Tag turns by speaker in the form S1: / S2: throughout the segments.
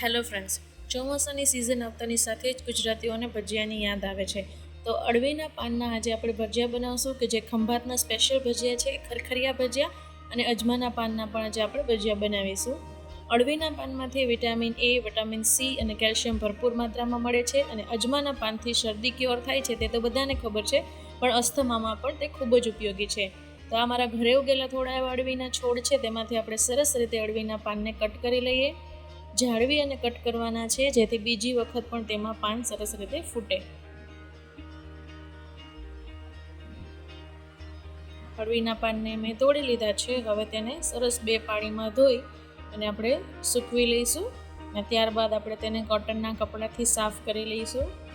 S1: Hello friends ચોમાસાની season આવતાની સાથે જ ગુજરાતીઓને ભજીયાની યાદ આવે છે. તો અળવીના પાનના આજે આપણે ભજીયા બનાવશું કે જે ખંભાતના સ્પેશિયલ ભજીયા છે, ખરખરિયા ભજીયા અને અજમાના પાનના પણ આજે આપણે ભજીયા બનાવીશું. અળવીના પાનમાંથી વિટામિન એ વિટામિન સી અને કેલ્શિયમ ભરપૂર માત્રામાં મળે છે અને અજમાના પાનથી શરદી ક્યોર થાય છે તે તો બધાને ખબર છે, પણ અસ્થમામાં પણ તે ખૂબ જ ઉપયોગી છે. તો આ મારા ઘરે ઉગેલા થોડા એવા અળવીના છોડ છે, તેમાંથી આપણે સરસ રીતે અળવીના પાનને કટ કરી લઈએ. જાળવી અને કટ કરવાના છે, જેથી બીજી વખત પણ તેમાં પાન સરસ રીતે ફૂટે. હળવીના પાનને મેં તોડી લીધા છે. હવે તેને સરસ બે પાણીમાં ધોઈ અને આપણે સૂકવી લઈશું. અને ત્યારબાદ આપણે તેને કોટનના કપડાથી સાફ કરી લઈશું.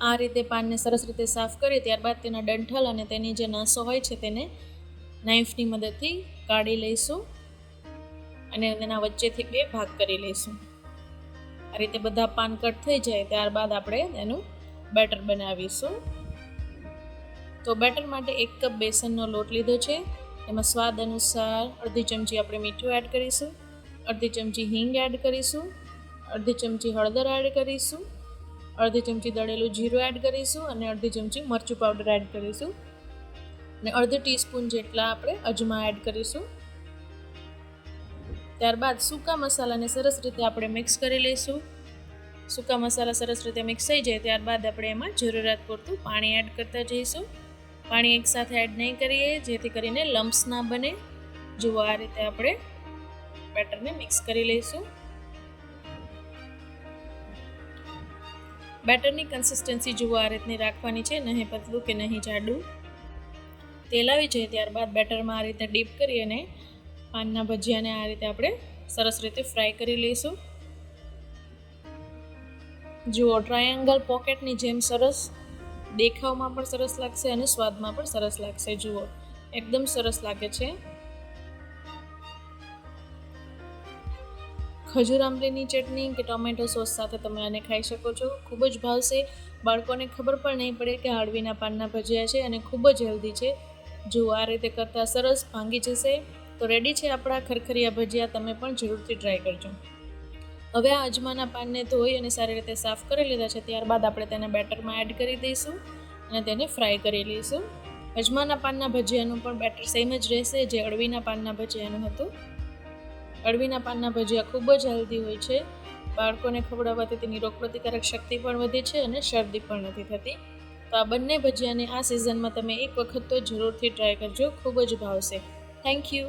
S1: આ રીતે પાનને સરસ રીતે સાફ કરી ત્યારબાદ તેના ડંઠલ અને તેની જે નાસો હોય છે તેને નાઈફની મદદથી કાઢી લઈશું અને તેના વચ્ચેથી બે ભાગ કરી લઈશું. આ રીતે બધા પાન કટ થઈ જાય, ત્યારબાદ આપણે તેનું બેટર બનાવીશું. તો બેટર માટે એક કપ બેસનનો લોટ લીધો છે, એમાં સ્વાદ અનુસાર અડધી ચમચી આપણે મીઠું એડ કરીશું, અડધી ચમચી હિંગ એડ કરીશું, અડધી ચમચી હળદર એડ કરીશું અડધી ચમચી દળેલું જીરું એડ કરીશું અને અડધી ચમચી મરચું પાવડર એડ કરીશું. અને અડધી ટીસ્પૂન જેટલા આપણે અજમા એડ કરીશું. ત્યારબાદ સૂકા મસાલાને સરસ રીતે આપણે મિક્સ કરી લઈશું. સૂકા મસાલા સરસ રીતે મિક્સ થઈ જાય ત્યારબાદ આપણે એમાં જરૂરિયાત પૂરતું પાણી એડ કરતા જઈશું. પાણી એકસાથે એડ નહીં કરીએ, જેથી કરીને લમ્સ ના બને. જુઓ આ રીતે આપણે બેટરને મિક્સ કરી લઈશું. બેટરની કન્સિસ્ટન્સી જુઓ આ રીતની રાખવાની છે, નહીં પતલું કે નહીં જાડું. તેલ આવી જાય ત્યારબાદ બેટરમાં આ રીતે ડીપ કરી અને પાનના ભજીયાને આ રીતે આપણે સરસ રીતે ફ્રાય કરી લઈશું. જુઓ ટ્રાયેંગલ પોકેટની જેમ સરસ, દેખાવમાં પણ સરસ લાગશે અને સ્વાદમાં પણ સરસ લાગશે. જુઓ, એકદમ સરસ લાગે છે. ખજૂર આંબલીની ચટણી કે ટોમેટો સોસ સાથે તમે આને ખાઈ શકો છો. ખૂબ જ ભાવશે બાળકોને ખબર પણ નહીં પડે કે હળવીના પાનના ભજીયા છે અને ખૂબ જ હેલ્ધી છે. જો આ રીતે કરતાં સરસ ભાંગી જશે, તો રેડી છે આપણા ખરખરિયા ભજીયા. તમે પણ જરૂરથી ટ્રાય કરજો. હવે આ અજમાના પાનને ધોઈ અને સારી રીતે સાફ કરી લીધા છે. ત્યારબાદ આપણે તેને બેટરમાં એડ કરી દઈશું અને તેને ફ્રાય કરી લઈશું. અજમાના પાનના ભજીયાનું પણ બેટર સેમ જ રહેશે જે અળવીના પાનના ભજીયાનું હતું. અળવીના પાનના ભજીયા ખૂબ જ હેલ્ધી હોય છે. બાળકોને ખવડાવવાથી તેની રોગપ્રતિકારક શક્તિ પણ વધે છે અને શરદી પણ નથી થતી. તો આ બંને ભજીયાને આ સિઝનમાં તમે એક વખત તો જરૂરથી ટ્રાય કરજો. ખૂબ જ ભાવશે. Thank you